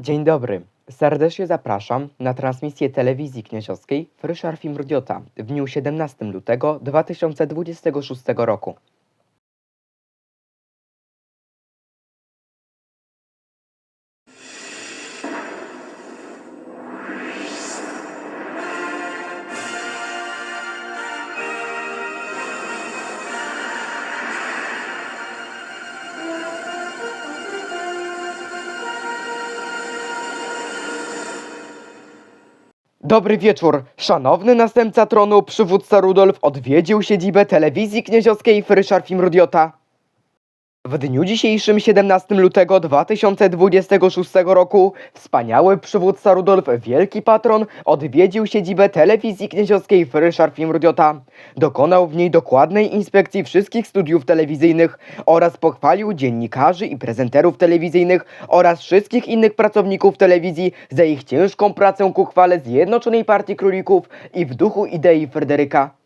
Dzień dobry. Serdecznie zapraszam na transmisję telewizji kniaziowskiej Fryszar Film Rdiota w dniu 17 lutego 2026 roku. Dobry wieczór. Szanowny następca tronu, przywódca Rudolf odwiedził siedzibę telewizji knieziowskiej Fryszar Film Rdiota. W dniu dzisiejszym 17 lutego 2026 roku wspaniały przywódca Rudolf, wielki patron, odwiedził siedzibę telewizji knieziowskiej Fryszar Film Rdiota. Dokonał w niej dokładnej inspekcji wszystkich studiów telewizyjnych oraz pochwalił dziennikarzy i prezenterów telewizyjnych oraz wszystkich innych pracowników telewizji za ich ciężką pracę ku chwale Zjednoczonej Partii Królików i w duchu idei Fryderyka.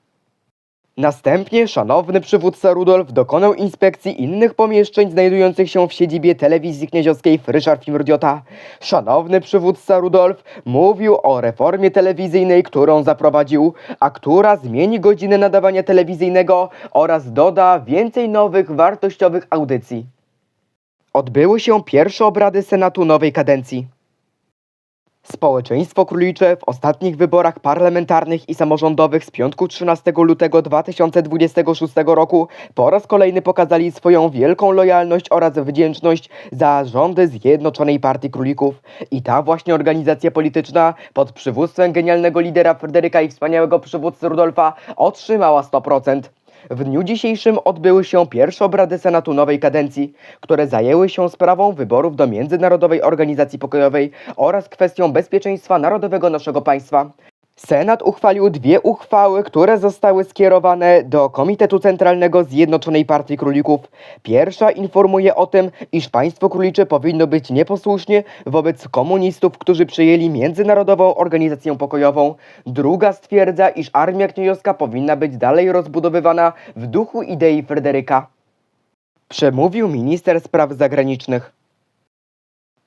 Następnie szanowny przywódca Rudolf dokonał inspekcji innych pomieszczeń znajdujących się w siedzibie telewizji knieziowskiej Fryszar Filmrdiota. Szanowny przywódca Rudolf mówił o reformie telewizyjnej, którą zaprowadził, a która zmieni godzinę nadawania telewizyjnego oraz doda więcej nowych, wartościowych audycji. Odbyły się pierwsze obrady Senatu nowej kadencji. Społeczeństwo królicze w ostatnich wyborach parlamentarnych i samorządowych z piątku 13 lutego 2026 roku po raz kolejny pokazali swoją wielką lojalność oraz wdzięczność za rządy Zjednoczonej Partii Królików. I ta właśnie organizacja polityczna pod przywództwem genialnego lidera Fryderyka i wspaniałego przywódcy Rudolfa otrzymała 100%. W dniu dzisiejszym odbyły się pierwsze obrady Senatu nowej kadencji, które zajęły się sprawą wyborów do Międzynarodowej Organizacji Pokojowej oraz kwestią bezpieczeństwa narodowego naszego państwa. Senat uchwalił dwie uchwały, które zostały skierowane do Komitetu Centralnego Zjednoczonej Partii Królików. Pierwsza informuje o tym, iż państwo królicze powinno być nieposłusznie wobec komunistów, którzy przyjęli Międzynarodową Organizację Pokojową. Druga stwierdza, iż armia kniejowska powinna być dalej rozbudowywana w duchu idei Fryderyka. Przemówił minister spraw zagranicznych.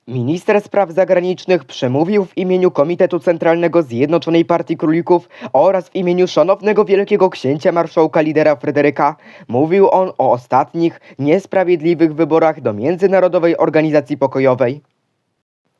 Minister Spraw Zagranicznych przemówił w imieniu Komitetu Centralnego Zjednoczonej Partii Królików oraz w imieniu szanownego wielkiego księcia marszałka lidera Fryderyka. Mówił on o ostatnich, niesprawiedliwych wyborach do Międzynarodowej Organizacji Pokojowej.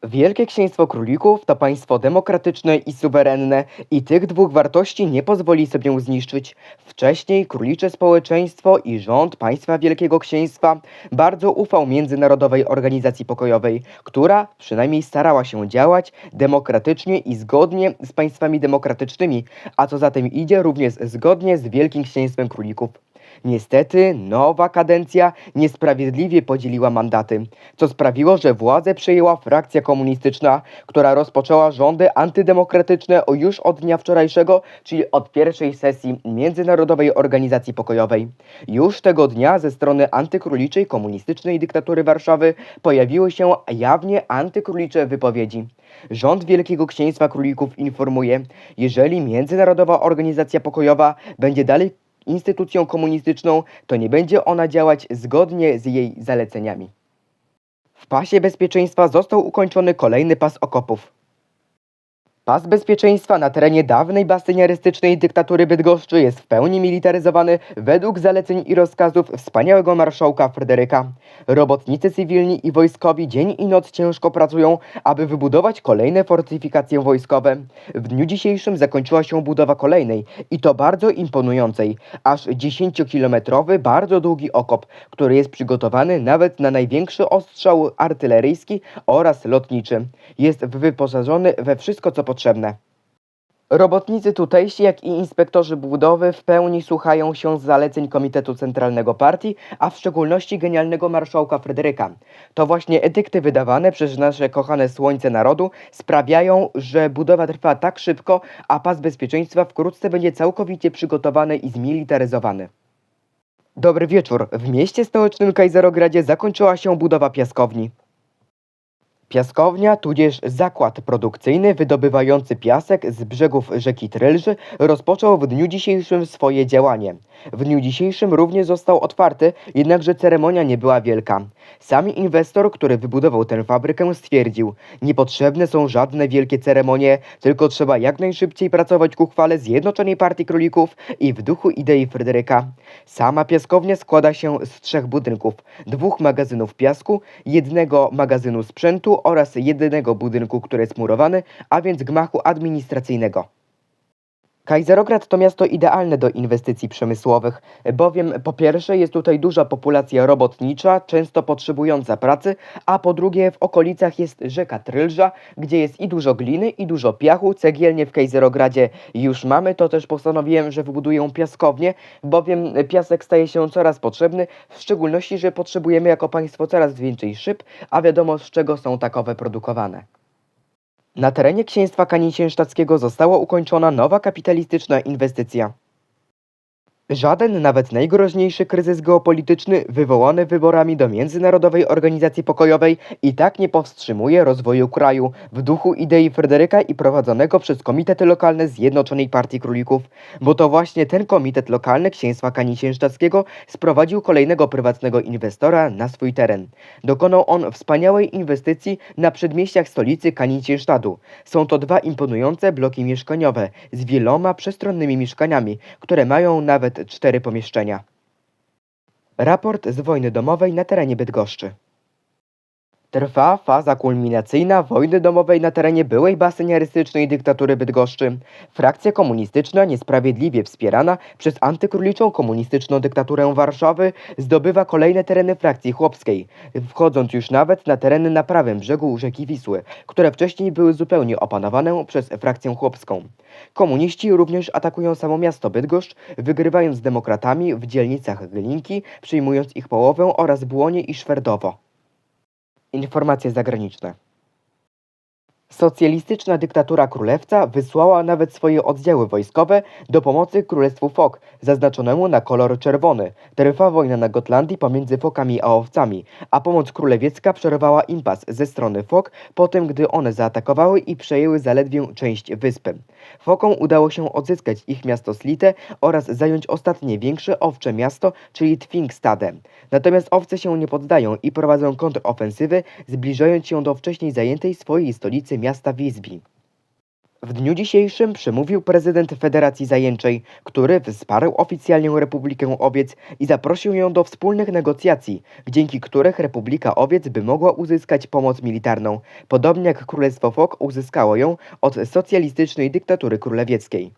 Wielkie Księstwo Królików to państwo demokratyczne i suwerenne i tych dwóch wartości nie pozwoli sobie zniszczyć. Wcześniej królicze społeczeństwo i rząd państwa Wielkiego Księstwa bardzo ufał Międzynarodowej Organizacji Pokojowej, która przynajmniej starała się działać demokratycznie i zgodnie z państwami demokratycznymi, a co za tym idzie również zgodnie z Wielkim Księstwem Królików. Niestety, nowa kadencja niesprawiedliwie podzieliła mandaty, co sprawiło, że władzę przejęła frakcja komunistyczna, która rozpoczęła rządy antydemokratyczne o już od dnia wczorajszego, czyli od pierwszej sesji Międzynarodowej Organizacji Pokojowej. Już tego dnia ze strony antykróliczej komunistycznej dyktatury Warszawy pojawiły się jawnie antykrólicze wypowiedzi. Rząd Wielkiego Księstwa Królików informuje, jeżeli Międzynarodowa Organizacja Pokojowa będzie dalej instytucją komunistyczną, to nie będzie ona działać zgodnie z jej zaleceniami. W pasie bezpieczeństwa został ukończony kolejny pas okopów. Pas bezpieczeństwa na terenie dawnej bastyniarystycznej dyktatury Bydgoszczy jest w pełni militaryzowany według zaleceń i rozkazów wspaniałego marszałka Fryderyka. Robotnicy cywilni i wojskowi dzień i noc ciężko pracują, aby wybudować kolejne fortyfikacje wojskowe. W dniu dzisiejszym zakończyła się budowa kolejnej i to bardzo imponującej, aż 10-kilometrowy, bardzo długi okop, który jest przygotowany nawet na największy ostrzał artyleryjski oraz lotniczy. Jest wyposażony we wszystko co potrzebne. Robotnicy tutejsi, jak i inspektorzy budowy w pełni słuchają się zaleceń Komitetu Centralnego Partii, a w szczególności genialnego marszałka Fryderyka. To właśnie edykty wydawane przez nasze kochane słońce narodu sprawiają, że budowa trwa tak szybko, a pas bezpieczeństwa wkrótce będzie całkowicie przygotowany i zmilitaryzowany. Dobry wieczór. W mieście stołecznym Kajzerogradzie zakończyła się budowa piaskowni. Piaskownia, tudzież zakład produkcyjny wydobywający piasek z brzegów rzeki Trylży rozpoczął w dniu dzisiejszym swoje działanie. W dniu dzisiejszym również został otwarty, jednakże ceremonia nie była wielka. Sam inwestor, który wybudował tę fabrykę, stwierdził: Niepotrzebne są żadne wielkie ceremonie, tylko trzeba jak najszybciej pracować ku chwale Zjednoczonej Partii Królików i w duchu idei Fryderyka. Sama piaskownia składa się z trzech budynków: dwóch magazynów piasku, jednego magazynu sprzętu oraz jednego budynku, który jest murowany, a więc gmachu administracyjnego. Kaiserograd to miasto idealne do inwestycji przemysłowych, bowiem po pierwsze jest tutaj duża populacja robotnicza, często potrzebująca pracy, a po drugie w okolicach jest rzeka Trylża, gdzie jest i dużo gliny, i dużo piachu. Cegielnie w Kaiserogradzie już mamy, to też postanowiłem, że wybuduję piaskownię, bowiem piasek staje się coraz potrzebny, w szczególności, że potrzebujemy jako państwo coraz więcej szyb, a wiadomo z czego są takowe produkowane. Na terenie księstwa Kaninciężtackiego została ukończona nowa kapitalistyczna inwestycja. Żaden, nawet najgroźniejszy kryzys geopolityczny wywołany wyborami do Międzynarodowej Organizacji Pokojowej i tak nie powstrzymuje rozwoju kraju w duchu idei Fryderyka i prowadzonego przez komitety lokalne Zjednoczonej Partii Królików, bo to właśnie ten komitet lokalny księstwa Kaninciężtackiego sprowadził kolejnego prywatnego inwestora na swój teren. Dokonał on wspaniałej inwestycji na przedmieściach stolicy Kaninciężtadu. Są to dwa imponujące bloki mieszkaniowe z wieloma przestronnymi mieszkaniami, które mają nawet cztery pomieszczenia. Raport z wojny domowej na terenie Bydgoszczy. Trwa faza kulminacyjna wojny domowej na terenie byłej baseniarystycznej dyktatury Bydgoszczy. Frakcja komunistyczna, niesprawiedliwie wspierana przez antykróliczą komunistyczną dyktaturę Warszawy, zdobywa kolejne tereny frakcji chłopskiej, wchodząc już nawet na tereny na prawym brzegu rzeki Wisły, które wcześniej były zupełnie opanowane przez frakcję chłopską. Komuniści również atakują samo miasto Bydgoszcz, wygrywając z demokratami w dzielnicach Glinki, przyjmując ich połowę oraz Błonie i Szwerdowo. Informacje zagraniczne. Socjalistyczna dyktatura królewca wysłała nawet swoje oddziały wojskowe do pomocy Królestwu Fok, zaznaczonemu na kolor czerwony. Trwa wojna na Gotlandii pomiędzy fokami a owcami, a pomoc królewiecka przerwała impas ze strony fok, po tym gdy one zaatakowały i przejęły zaledwie część wyspy. Fokom udało się odzyskać ich miasto Slite oraz zająć ostatnie większe owcze miasto, czyli Twinkstade. Natomiast owce się nie poddają i prowadzą kontrofensywy, zbliżając się do wcześniej zajętej swojej stolicy miasta Wisbi. W dniu dzisiejszym przemówił prezydent Federacji Zajęczej, który wsparł oficjalnie Republikę Owiec i zaprosił ją do wspólnych negocjacji, dzięki których Republika Owiec by mogła uzyskać pomoc militarną, podobnie jak Królestwo Fok uzyskało ją od socjalistycznej dyktatury królewieckiej.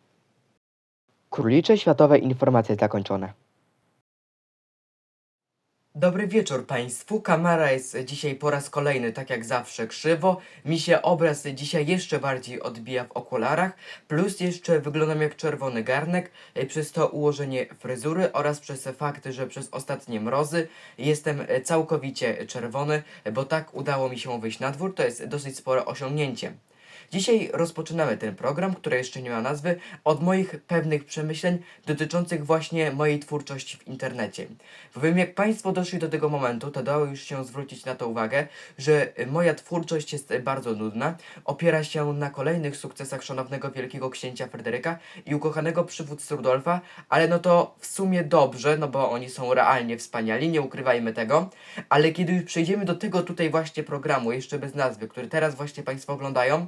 Królicze Światowe Informacje zakończone. Dobry wieczór Państwu. Kamera jest dzisiaj po raz kolejny, tak jak zawsze, krzywo. Mi się obraz dzisiaj jeszcze bardziej odbija w okularach, plus jeszcze wyglądam jak czerwony garnek, e, przez to ułożenie fryzury oraz przez fakt, że przez ostatnie mrozy jestem e, całkowicie czerwony, bo tak udało mi się wyjść na dwór. To jest dosyć spore osiągnięcie. Dzisiaj rozpoczynamy ten program, który jeszcze nie ma nazwy, od moich pewnych przemyśleń dotyczących właśnie mojej twórczości w internecie. Bowiem jak Państwo doszli do tego momentu, to dało już się zwrócić na to uwagę, że moja twórczość jest bardzo nudna, opiera się na kolejnych sukcesach szanownego wielkiego księcia Fryderyka i ukochanego przywódcy Rudolfa, ale no to w sumie dobrze, no bo oni są realnie wspaniali, nie ukrywajmy tego, ale kiedy już przejdziemy do tego tutaj właśnie programu, jeszcze bez nazwy, który teraz właśnie Państwo oglądają,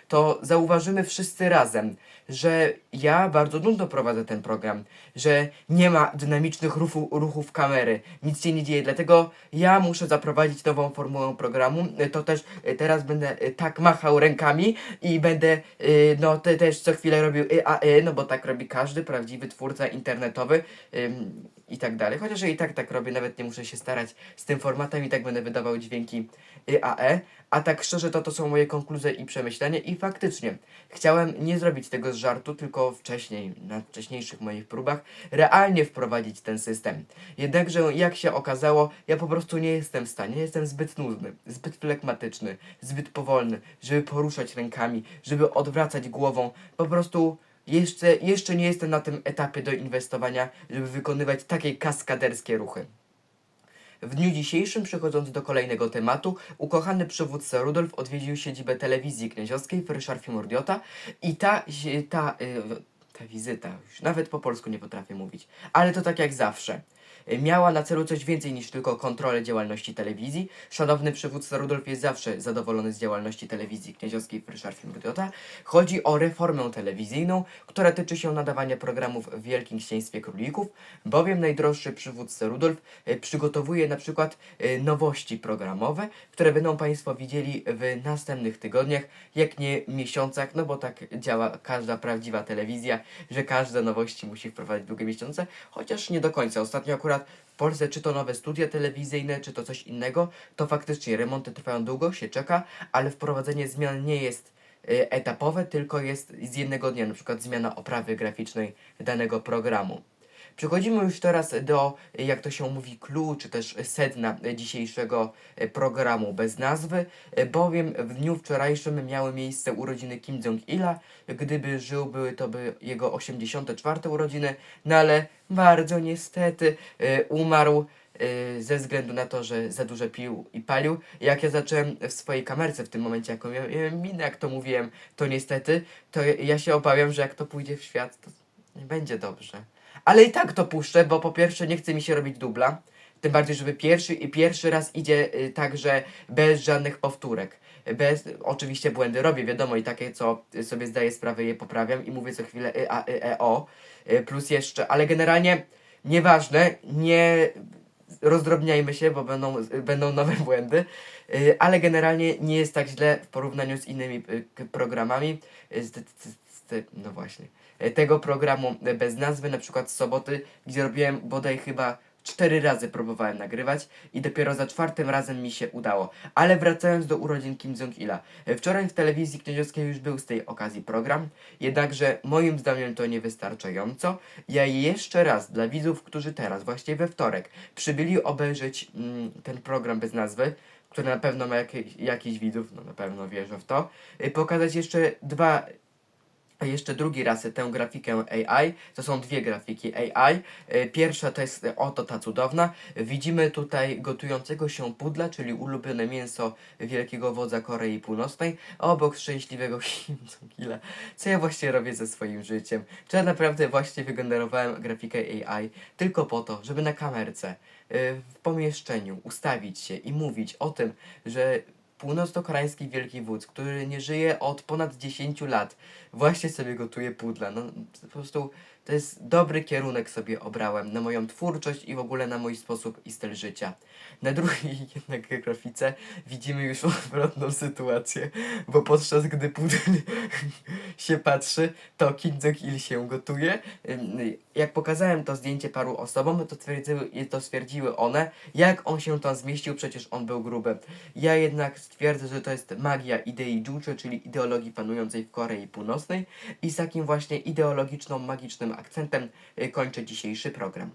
to zauważymy wszyscy razem, że ja bardzo nudno prowadzę ten program, że nie ma dynamicznych ruchu, ruchów kamery, nic się nie dzieje, dlatego ja muszę zaprowadzić nową formułę programu, to też e, teraz będę e, tak machał rękami i będę e, no te, też co chwilę robił y, a y, no bo tak robi każdy prawdziwy twórca internetowy i tak dalej, chociaż ja i tak tak robię, nawet nie muszę się starać z tym formatem i tak będę wydawał dźwięki y, a e, a tak szczerze to to są moje konkluzje i przemyślenia i faktycznie chciałem nie zrobić tego z żartu, tylko wcześniej, na wcześniejszych moich próbach, realnie wprowadzić ten system. Jednakże jak się okazało, ja po prostu nie jestem w stanie, jestem zbyt nudny, zbyt flegmatyczny, zbyt powolny, żeby poruszać rękami, żeby odwracać głową, po prostu jeszcze, jeszcze nie jestem na tym etapie do inwestowania, żeby wykonywać takie kaskaderskie ruchy. W dniu dzisiejszym, przechodząc do kolejnego tematu, ukochany przywódca Rudolf odwiedził siedzibę telewizji knieziowskiej w Ryszarfie Mordiota i ta, ta, y, ta wizyta, już nawet po polsku nie potrafię mówić, ale to tak jak zawsze. Miała na celu coś więcej niż tylko kontrolę działalności telewizji. Szanowny przywódca Rudolf jest zawsze zadowolony z działalności telewizji knieziowskiej w Ryszarfie Mordiota. Chodzi o reformę telewizyjną, która tyczy się nadawania programów w Wielkim Księstwie Królików, bowiem najdroższy przywódca Rudolf y, przygotowuje na przykład y, nowości programowe, które będą Państwo widzieli w następnych tygodniach, jak nie miesiącach, no bo tak działa każda prawdziwa telewizja, że każde nowości musi wprowadzić długie miesiące, chociaż nie do końca. Ostatnio akurat w Polsce czy to nowe studia telewizyjne, czy to coś innego, to faktycznie remonty trwają długo, się czeka, ale wprowadzenie zmian nie jest y, etapowe, tylko jest z jednego dnia, na przykład zmiana oprawy graficznej danego programu. Przechodzimy już teraz do, jak to się mówi, clue, czy też sedna dzisiejszego y, programu bez nazwy, y, bowiem w dniu wczorajszym miały miejsce urodziny Kim Jong-ila. Gdyby żył, były to by jego 84 urodziny, no ale bardzo niestety y, umarł ze względu na to, że za dużo pił i palił. Jak ja zacząłem w swojej kamerce w tym momencie, jaką miałem minę, jak to mówiłem, to niestety, to ja- się obawiam, że jak to pójdzie w świat, to będzie dobrze. Ale i tak to puszczę, bo po pierwsze nie chce mi się robić dubla. Tym bardziej, żeby pierwszy pierwszy raz idzie y, także bez żadnych powtórek. Bez, oczywiście błędy robię, wiadomo, i takie, co y, sobie zdaję sprawę, je poprawiam i mówię co chwilę y, a, y, e, o. Y, plus jeszcze, ale generalnie nieważne, nie rozdrobniajmy się, bo będą, będą nowe błędy, ale generalnie nie jest tak źle w porównaniu z innymi programami. No właśnie. y, Tego programu y, bez nazwy, na przykład z soboty, gdzie robiłem bodaj chyba cztery razy próbowałem nagrywać i dopiero za czwartym razem mi się udało. Ale wracając do urodzin Kim Jong-ila. y, Wczoraj w telewizji kniedziowskiej już był z tej okazji program, jednakże moim zdaniem to niewystarczająco. Ja jeszcze raz dla widzów, którzy teraz, właśnie we wtorek, przybyli obejrzeć mm, ten program bez nazwy, który na pewno ma jakieś, jakiś widzów, no na pewno wierzę w to, pokazać jeszcze dwa a jeszcze drugi raz tę grafikę AI. To są dwie grafiki AI. Y, Pierwsza to jest y, oto ta cudowna. Widzimy tutaj gotującego się pudla, czyli ulubione mięso wielkiego wodza Korei Północnej, obok szczęśliwego Kim Jong-ila. Co ja właśnie robię ze swoim życiem? Czy ja naprawdę właśnie wygenerowałem grafikę AI tylko po to, żeby na kamerce y, w pomieszczeniu ustawić się i mówić o tym, że północno-koreański wielki wódz, który nie żyje od ponad 10 lat, właśnie sobie gotuje pudla. No po prostu to jest dobry kierunek sobie obrałem na moją twórczość i w ogóle na mój sposób i styl życia. Na drugiej jednak grafice widzimy już odwrotną sytuację, bo podczas gdy pudel się patrzy, to Kim Jong-il się gotuje. Jak pokazałem to zdjęcie paru osobom, to stwierdziły, to stwierdziły one, jak on się tam zmieścił, przecież on był gruby. Ja jednak stwierdzę, że to jest magia idei Juche, czyli ideologii panującej w Korei Północnej i z takim właśnie ideologiczną, magicznym akcentem y, kończę dzisiejszy program.